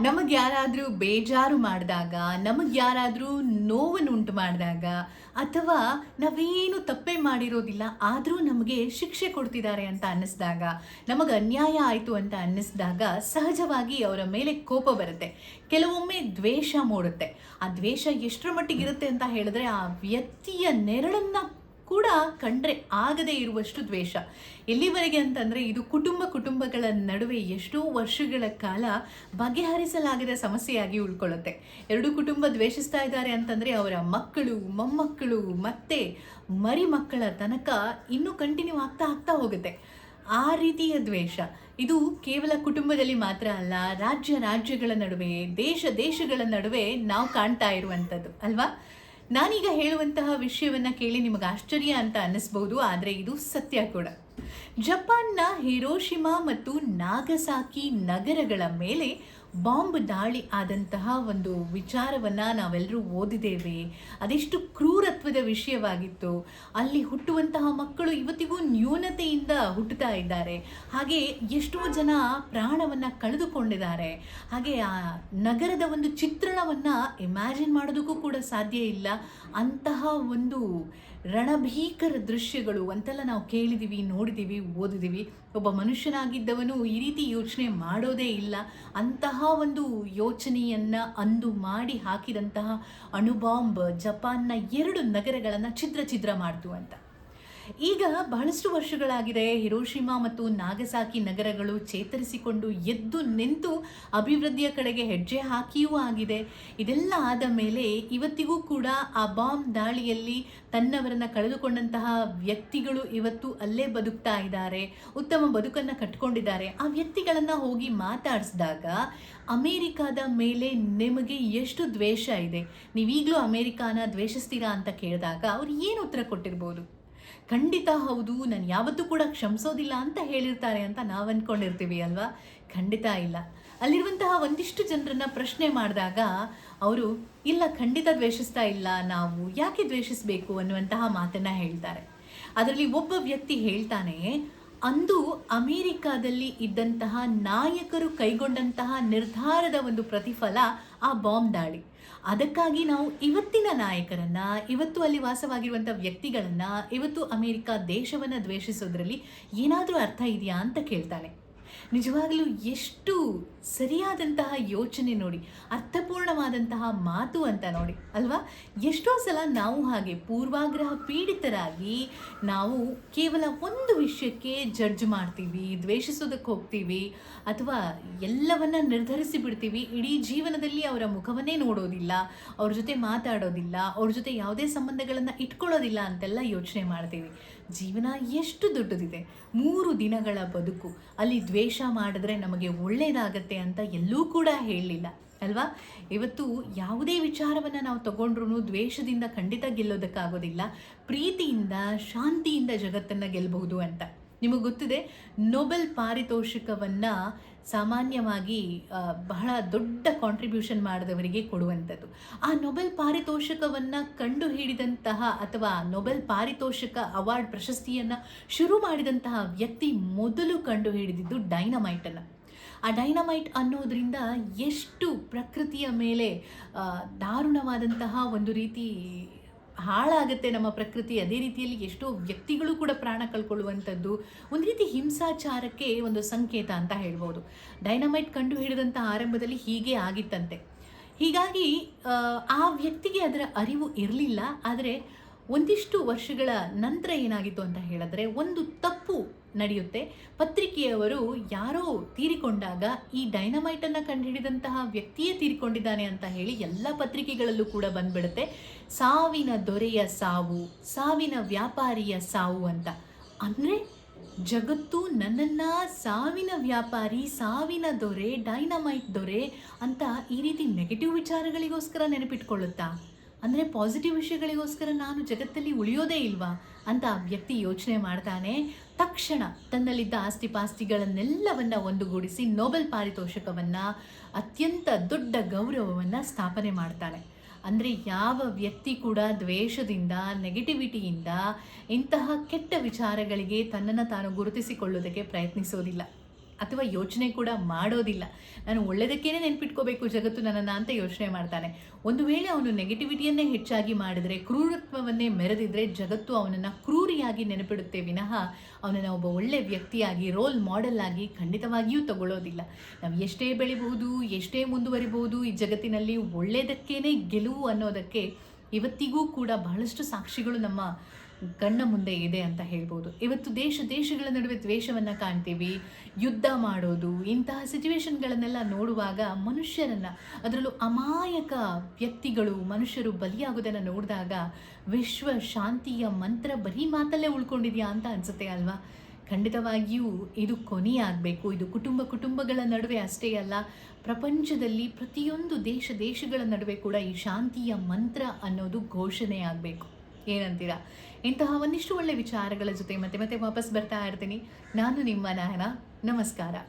ನಮಗೆ ಯಾರಾದರೂ ಬೇಜಾರು ಮಾಡಿದಾಗ, ನಮಗೆ ಯಾರಾದರೂ ನೋವನ್ನುಂಟು ಮಾಡಿದಾಗ, ಅಥವಾ ನಾವೇನು ತಪ್ಪೇ ಮಾಡಿರೋದಿಲ್ಲ, ಆದರೂ ನಮಗೆ ಶಿಕ್ಷೆ ಕೊಡ್ತಿದ್ದಾರೆ ಅಂತ ಅನ್ನಿಸ್ದಾಗ, ನಮಗೆ ಅನ್ಯಾಯ ಆಯಿತು ಅಂತ ಅನ್ನಿಸ್ದಾಗ ಸಹಜವಾಗಿ ಅವರ ಮೇಲೆ ಕೋಪ ಬರುತ್ತೆ. ಕೆಲವೊಮ್ಮೆ ದ್ವೇಷ ಮೂಡುತ್ತೆ. ಆ ದ್ವೇಷ ಎಷ್ಟರ ಮಟ್ಟಿಗಿರುತ್ತೆ ಅಂತ ಹೇಳಿದ್ರೆ ಆ ವ್ಯಕ್ತಿಯ ನೆರಳನ್ನು ಕೂಡ ಕಂಡ್ರೆ ಆಗದೇ ಇರುವಷ್ಟು ದ್ವೇಷ. ಎಲ್ಲಿವರೆಗೆ ಅಂತಂದರೆ ಇದು ಕುಟುಂಬ ಕುಟುಂಬಗಳ ನಡುವೆ ಎಷ್ಟೋ ವರ್ಷಗಳ ಕಾಲ ಬಗೆಹರಿಸಲಾಗದ ಸಮಸ್ಯೆಯಾಗಿ ಉಳ್ಕೊಳ್ಳುತ್ತೆ. ಎರಡು ಕುಟುಂಬ ದ್ವೇಷಿಸ್ತಾ ಇದ್ದಾರೆ ಅಂತಂದರೆ ಅವರ ಮಕ್ಕಳು, ಮೊಮ್ಮಕ್ಕಳು, ಮತ್ತೆ ಮರಿ ಮಕ್ಕಳ ತನಕ ಇನ್ನೂ ಕಂಟಿನ್ಯೂ ಆಗ್ತಾ ಆಗ್ತಾ ಹೋಗುತ್ತೆ. ಆ ರೀತಿಯ ದ್ವೇಷ. ಇದು ಕೇವಲ ಕುಟುಂಬದಲ್ಲಿ ಮಾತ್ರ ಅಲ್ಲ, ರಾಜ್ಯ ರಾಜ್ಯಗಳ ನಡುವೆ, ದೇಶ ದೇಶಗಳ ನಡುವೆ ನಾವು ಕಾಣ್ತಾ ಇರುವಂಥದ್ದು, ಅಲ್ವಾ? ನಾನೀಗ ಹೇಳುವಂತಹ ವಿಷಯವನ್ನು ಕೇಳಿ ನಿಮಗೆ ಆಶ್ಚರ್ಯ ಅಂತ ಅನ್ನಿಸ್ಬಹುದು ಆದರೆ ಇದು ಸತ್ಯ ಕೂಡ. ಜಪಾನ್ನ ಹಿರೋಶಿಮಾ ಮತ್ತು ನಾಗಸಾಕಿ ನಗರಗಳ ಮೇಲೆ ಬಾಂಬ್ ದಾಳಿ ಆದಂತಹ ಒಂದು ವಿಚಾರವನ್ನ ನಾವೆಲ್ಲರೂ ಓದಿದ್ದೇವೆ. ಅದೆಷ್ಟು ಕ್ರೂರತ್ವದ ವಿಷಯವಾಗಿತ್ತು. ಅಲ್ಲಿ ಹುಟ್ಟುವಂತಹ ಮಕ್ಕಳು ಇವತ್ತಿಗೂ ನ್ಯೂನತೆಯಿಂದ ಹುಟ್ಟುತ್ತಾ ಇದ್ದಾರೆ. ಹಾಗೆ ಎಷ್ಟೋ ಜನ ಪ್ರಾಣವನ್ನ ಕಳೆದುಕೊಂಡಿದ್ದಾರೆ. ಹಾಗೆ ಆ ನಗರದ ಒಂದು ಚಿತ್ರಣವನ್ನ ಇಮ್ಯಾಜಿನ್ ಮಾಡೋದಕ್ಕೂ ಕೂಡ ಸಾಧ್ಯ ಇಲ್ಲ. ಅಂತಹ ಒಂದು ರಣಭೀಕರ ದೃಶ್ಯಗಳು ಅಂತೆಲ್ಲ ನಾವು ಕೇಳಿದ್ದೀವಿ ನೋಡಿದ್ದೀವಿ ಓದಿದ್ದೀವಿ ಒಬ್ಬ ಮನುಷ್ಯನಾಗಿದ್ದವನು ಈ ರೀತಿ ಯೋಚನೆ ಮಾಡೋದೇ ಇಲ್ಲ. ಅಂತಹ ಒಂದು ಯೋಚನೆಯನ್ನು ಅಂದು ಮಾಡಿ ಹಾಕಿದಂತಹ ಅಣುಬಾಂಬ್ ಜಪಾನ್ನ ಎರಡು ನಗರಗಳನ್ನು ಛಿದ್ರ ಛಿದ್ರ ಮಾಡ್ತು ಅಂತ. ಈಗ ಬಹಳಷ್ಟು ವರ್ಷಗಳಾಗಿದೆ ಹಿರೋಶಿಮಾ ಮತ್ತು ನಾಗಸಾಕಿ ನಗರಗಳು ಚೇತರಿಸಿಕೊಂಡು ಎದ್ದು ನಿಂತು ಅಭಿವೃದ್ಧಿಯ ಕಡೆಗೆ ಹೆಜ್ಜೆ ಹಾಕಿಯೂ ಆಗಿದೆ. ಇದೆಲ್ಲ ಆದ ಮೇಲೆ ಇವತ್ತಿಗೂ ಕೂಡ ಆ ಬಾಂಬ್ ದಾಳಿಯಲ್ಲಿ ತನ್ನವರನ್ನ ಕಳೆದುಕೊಂಡಂತಹ ವ್ಯಕ್ತಿಗಳು ಇವತ್ತು ಅಲ್ಲೇ ಬದುಕ್ತಾ ಇದ್ದಾರೆ. ಉತ್ತಮ ಬದುಕನ್ನು ಕಟ್ಕೊಂಡಿದ್ದಾರೆ. ಆ ವ್ಯಕ್ತಿಗಳನ್ನು ಹೋಗಿ ಮಾತಾಡಿಸಿದಾಗ ಅಮೇರಿಕಾದ ಮೇಲೆ ನಿಮಗೆ ಎಷ್ಟು ದ್ವೇಷ ಇದೆ? ನೀವೀಗಲೂ ಅಮೇರಿಕಾನ ದ್ವೇಷಿಸ್ತೀರಾ ಅಂತ ಕೇಳಿದಾಗ ಅವ್ರು ಏನು ಉತ್ತರ ಕೊಟ್ಟಿರ್ಬೋದು? ಖಂಡಿತ ಹೌದು, ನಾನು ಯಾವತ್ತೂ ಕೂಡ ಕ್ಷಮಿಸೋದಿಲ್ಲ ಅಂತ ಹೇಳಿರ್ತಾರೆ ಅಂತ ನಾವು ಅಂದ್ಕೊಂಡಿರ್ತೀವಿ ಅಲ್ವಾ? ಖಂಡಿತ ಇಲ್ಲ. ಅಲ್ಲಿರುವಂತಹ ಒಂದಿಷ್ಟು ಜನರನ್ನು ಪ್ರಶ್ನೆ ಮಾಡಿದಾಗ ಅವರು, ಇಲ್ಲ, ಖಂಡಿತ ದ್ವೇಷಿಸ್ತಾ ಇಲ್ಲ, ನಾವು ಯಾಕೆ ದ್ವೇಷಿಸಬೇಕು? ಅನ್ನುವಂತಹ ಮಾತನ್ನ ಹೇಳ್ತಾರೆ. ಅದರಲ್ಲಿ ಒಬ್ಬ ವ್ಯಕ್ತಿ ಹೇಳ್ತಾನೆ, ಅಂದು ಅಮೇರಿಕಾದಲ್ಲಿ ಇದ್ದಂತಹ ನಾಯಕರು ಕೈಗೊಂಡಂತಹ ನಿರ್ಧಾರದ ಒಂದು ಪ್ರತಿಫಲ ಆ ಬಾಂಬ್ ದಾಳಿ. ಅದಕ್ಕಾಗಿ ನಾವು ಇವತ್ತಿನ ನಾಯಕರನ್ನ, ಇವತ್ತು ಅಲ್ಲಿ ವಾಸವಾಗಿರುವಂಥ ವ್ಯಕ್ತಿಗಳನ್ನ, ಇವತ್ತು ಅಮೇರಿಕಾ ದೇಶವನ್ನ ದ್ವೇಷಿಸೋದ್ರಲ್ಲಿ ಏನಾದರೂ ಅರ್ಥ ಇದೆಯಾ ಅಂತ ಕೇಳ್ತಾನೆ. ನಿಜವಾಗಲೂ ಎಷ್ಟು ಸರಿಯಾದಂತಹ ಯೋಚನೆ ನೋಡಿ, ಅರ್ಥಪೂರ್ಣವಾದಂತಹ ಮಾತು ಅಂತ ನೋಡಿ, ಅಲ್ವಾ? ಎಷ್ಟೋ ಸಲ ನಾವು ಹಾಗೆ ಪೂರ್ವಾಗ್ರಹ ಪೀಡಿತರಾಗಿ ನಾವು ಕೇವಲ ಒಂದು ವಿಷಯಕ್ಕೆ ಜಡ್ಜ್ ಮಾಡ್ತೀವಿ, ದ್ವೇಷಿಸೋದಕ್ಕೆ ಹೋಗ್ತೀವಿ, ಅಥವಾ ಎಲ್ಲವನ್ನ ನಿರ್ಧರಿಸಿ ಬಿಡ್ತೀವಿ, ಇಡೀ ಜೀವನದಲ್ಲಿ ಅವರ ಮುಖವನ್ನೇ ನೋಡೋದಿಲ್ಲ, ಅವ್ರ ಜೊತೆ ಮಾತಾಡೋದಿಲ್ಲ, ಅವ್ರ ಜೊತೆ ಯಾವುದೇ ಸಂಬಂಧಗಳನ್ನು ಇಟ್ಕೊಳ್ಳೋದಿಲ್ಲ ಅಂತೆಲ್ಲ ಯೋಚನೆ ಮಾಡ್ತೀವಿ. ಜೀವನ ಎಷ್ಟು ದೊಡ್ಡದಿದೆ. ಮೂರು ದಿನಗಳ ಬದುಕು, ಅಲ್ಲಿ ದ್ವೇಷ ಮಾಡಿದ್ರೆ ನಮಗೆ ಒಳ್ಳೆಯದಾಗತ್ತೆ ಅಂತ ಎಲ್ಲೂ ಕೂಡ ಹೇಳಲಿಲ್ಲ, ಅಲ್ವಾ? ಇವತ್ತು ಯಾವುದೇ ವಿಚಾರವನ್ನು ನಾವು ತಗೊಂಡ್ರೂ ದ್ವೇಷದಿಂದ ಖಂಡಿತ ಗೆಲ್ಲೋದಕ್ಕಾಗೋದಿಲ್ಲ, ಪ್ರೀತಿಯಿಂದ, ಶಾಂತಿಯಿಂದ ಜಗತ್ತನ್ನು ಗೆಲ್ಲಬಹುದು ಅಂತ. ನಿಮಗೆ ಗೊತ್ತಿದೆ, ನೊಬೆಲ್ ಪಾರಿತೋಷಿಕವನ್ನು ಸಾಮಾನ್ಯವಾಗಿ ಬಹಳ ದೊಡ್ಡ ಕಾಂಟ್ರಿಬ್ಯೂಷನ್ ಮಾಡಿದವರಿಗೆ ಕೊಡುವಂಥದ್ದು. ಆ ನೊಬೆಲ್ ಪಾರಿತೋಷಕವನ್ನು ಕಂಡುಹಿಡಿದಂತಹ ಅಥವಾ ನೊಬೆಲ್ ಪಾರಿತೋಷಕ ಅವಾರ್ಡ್ ಪ್ರಶಸ್ತಿಯನ್ನು ಶುರು ಮಾಡಿದಂತಹ ವ್ಯಕ್ತಿ ಮೊದಲು ಕಂಡುಹಿಡಿದಿದ್ದು ಡೈನಮೈಟನ್ನು ಆ ಡೈನಮೈಟ್ ಅನ್ನೋದರಿಂದ ಎಷ್ಟು ಪ್ರಕೃತಿಯ ಮೇಲೆ ದಾರುಣವಾದಂತಹ ಒಂದು ರೀತಿ ಹಾಳಾಗುತ್ತೆ ನಮ್ಮ ಪ್ರಕೃತಿ. ಅದೇ ರೀತಿಯಲ್ಲಿ ಎಷ್ಟೋ ವ್ಯಕ್ತಿಗಳು ಕೂಡ ಪ್ರಾಣ ಕಳ್ಕೊಳ್ಳುವಂಥದ್ದು ಒಂದು ರೀತಿ ಹಿಂಸಾಚಾರಕ್ಕೆ ಒಂದು ಸಂಕೇತ ಅಂತ ಹೇಳ್ಬೋದು. ಡೈನಮೈಟ್ ಕಂಡು ಹಿಡಿದಂಥ ಆರಂಭದಲ್ಲಿ ಹೀಗೆ ಆಗಿತ್ತಂತೆ. ಹೀಗಾಗಿ ಆ, ವ್ಯಕ್ತಿಗೆ ಅದರ ಅರಿವು ಇರಲಿಲ್ಲ ಆದರೆ ಒಂದಿಷ್ಟು ವರ್ಷಗಳ ನಂತರ ಏನಾಗಿತ್ತು ಅಂತ ಹೇಳಿದ್ರೆ ಒಂದು ತಪ್ಪು ನಡೆಯುತ್ತೆ. ಪತ್ರಿಕೆಯವರು ಯಾರೋ ತೀರಿಕೊಂಡಾಗ ಈ ಡೈನಮೈಟನ್ನು ಕಂಡುಹಿಡಿದಂತಹ ವ್ಯಕ್ತಿಯೇ ತೀರಿಕೊಂಡಿದ್ದಾನೆ ಅಂತ ಹೇಳಿ ಎಲ್ಲ ಪತ್ರಿಕೆಗಳಲ್ಲೂ ಕೂಡ ಬಂದ್ಬಿಡುತ್ತೆ. ಸಾವಿನ ದೊರೆಯ ಸಾವು, ಸಾವಿನ ವ್ಯಾಪಾರಿಯ ಸಾವು ಅಂತ. ಅಂದರೆ ಜಗತ್ತು ನನ್ನನ್ನ ಸಾವಿನ ವ್ಯಾಪಾರಿ, ಸಾವಿನ ದೊರೆ, ಡೈನಮೈಟ್ ದೊರೆ ಅಂತ ಈ ರೀತಿ ನೆಗೆಟಿವ್ ವಿಚಾರಗಳಿಗೋಸ್ಕರ ನೆನಪಿಟ್ಕೊಳ್ಳುತ್ತಾ? ಅಂದರೆ ಪಾಸಿಟಿವ್ ವಿಷಯಗಳಿಗೋಸ್ಕರ ನಾನು ಜಗತ್ತಲ್ಲಿ ಉಳಿಯೋದೇ ಇಲ್ವಾ ಅಂತ ಆ ವ್ಯಕ್ತಿ ಯೋಚನೆ ಮಾಡ್ತಾನೆ. ತಕ್ಷಣ ತನ್ನಲ್ಲಿದ್ದ ಆಸ್ತಿ ಪಾಸ್ತಿಗಳನ್ನೆಲ್ಲವನ್ನು ಒಂದುಗೂಡಿಸಿ ನೋಬೆಲ್ ಪಾರಿತೋಷಕವನ್ನು, ಅತ್ಯಂತ ದೊಡ್ಡ ಗೌರವವನ್ನು ಸ್ಥಾಪನೆ ಮಾಡ್ತಾನೆ. ಅಂದರೆ ಯಾವ ವ್ಯಕ್ತಿ ಕೂಡ ದ್ವೇಷದಿಂದ ನೆಗೆಟಿವಿಟಿಯಿಂದ ಇಂತಹ ಕೆಟ್ಟ ವಿಚಾರಗಳಿಗೆ ತನ್ನನ್ನು ತಾನು ಗುರುತಿಸಿಕೊಳ್ಳೋದಕ್ಕೆ ಪ್ರಯತ್ನಿಸೋದಿಲ್ಲ. ಅಥವಾ ಯೋಚನೆ ಕೂಡ ಮಾಡೋದಿಲ್ಲ. ನಾನು ಒಳ್ಳೆಯದಕ್ಕೇನೆ ನೆನ್ಪಿಟ್ಕೋಬೇಕು ಜಗತ್ತು ನನ್ನನ್ನು ಅಂತ ಯೋಚನೆ ಮಾಡ್ತಾನೆ. ಒಂದು ವೇಳೆ ಅವನು ನೆಗೆಟಿವಿಟಿಯನ್ನೇ ಹೆಚ್ಚಾಗಿ ಮಾಡಿದರೆ, ಕ್ರೂರತ್ವವನ್ನೇ ಮೆರೆದಿದ್ರೆ ಜಗತ್ತು ಅವನನ್ನು ಕ್ರೂರಿಯಾಗಿ ನೆನಪಿಡುತ್ತೆ ವಿನಃ ಅವನನ್ನು ಒಬ್ಬ ಒಳ್ಳೆ ವ್ಯಕ್ತಿಯಾಗಿ ರೋಲ್ ಮಾಡೆಲ್ ಆಗಿ ಖಂಡಿತವಾಗಿಯೂ ತಗೊಳ್ಳೋದಿಲ್ಲ. ನಾವು ಎಷ್ಟೇ ಬೆಳಿಬಹುದು, ಎಷ್ಟೇ ಮುಂದುವರಿಬಹುದು, ಈ ಜಗತ್ತಿನಲ್ಲಿ ಒಳ್ಳೆಯದಕ್ಕೇನೆ ಗೆಲುವು ಅನ್ನೋದಕ್ಕೆ ಇವತ್ತಿಗೂ ಕೂಡ ಬಹಳಷ್ಟು ಸಾಕ್ಷಿಗಳು ನಮ್ಮ ಕಣ್ಣ ಮುಂದೆ ಇದೆ ಅಂತ ಹೇಳ್ಬೋದು. ಇವತ್ತು ದೇಶ, ದೇಶಗಳ ನಡುವೆ ದ್ವೇಷವನ್ನು ಕಾಣ್ತೀವಿ, ಯುದ್ಧ ಮಾಡೋದು, ಇಂತಹ ಸಿಚುವೇಶನ್ಗಳನ್ನೆಲ್ಲ ನೋಡುವಾಗ ಮನುಷ್ಯರನ್ನು, ಅದರಲ್ಲೂ ಅಮಾಯಕ ವ್ಯಕ್ತಿಗಳು, ಮನುಷ್ಯರು ಬಲಿಯಾಗೋದನ್ನು ನೋಡಿದಾಗ ವಿಶ್ವ ಶಾಂತಿಯ ಮಂತ್ರ ಬರೀ ಮಾತಲ್ಲೇ ಉಳ್ಕೊಂಡಿದೆಯಾ ಅಂತ ಅನಿಸುತ್ತೆ ಅಲ್ವಾ? ಖಂಡಿತವಾಗಿಯೂ ಇದು ಕೊನೆಯಾಗಬೇಕು ಇದು ಕುಟುಂಬ, ಕುಟುಂಬಗಳ ನಡುವೆ ಅಷ್ಟೇ ಅಲ್ಲ, ಪ್ರಪಂಚದಲ್ಲಿ ಪ್ರತಿಯೊಂದು ದೇಶ, ದೇಶಗಳ ನಡುವೆ ಕೂಡ ಈ ಶಾಂತಿಯ ಮಂತ್ರ ಅನ್ನೋದು ಘೋಷಣೆ ಆಗಬೇಕು. ಏನಂತೀರಾ? ಇಂತಹ ಒಂದಿಷ್ಟು ಒಳ್ಳೆ ವಿಚಾರಗಳ ಜೊತೆ ಮತ್ತೆ ಮತ್ತೆ ವಾಪಸ್ ಬರ್ತಾ ಇರ್ತೀನಿ. ನಾನು ನಿಮ್ಮ ನಾಯನ. ನಮಸ್ಕಾರ.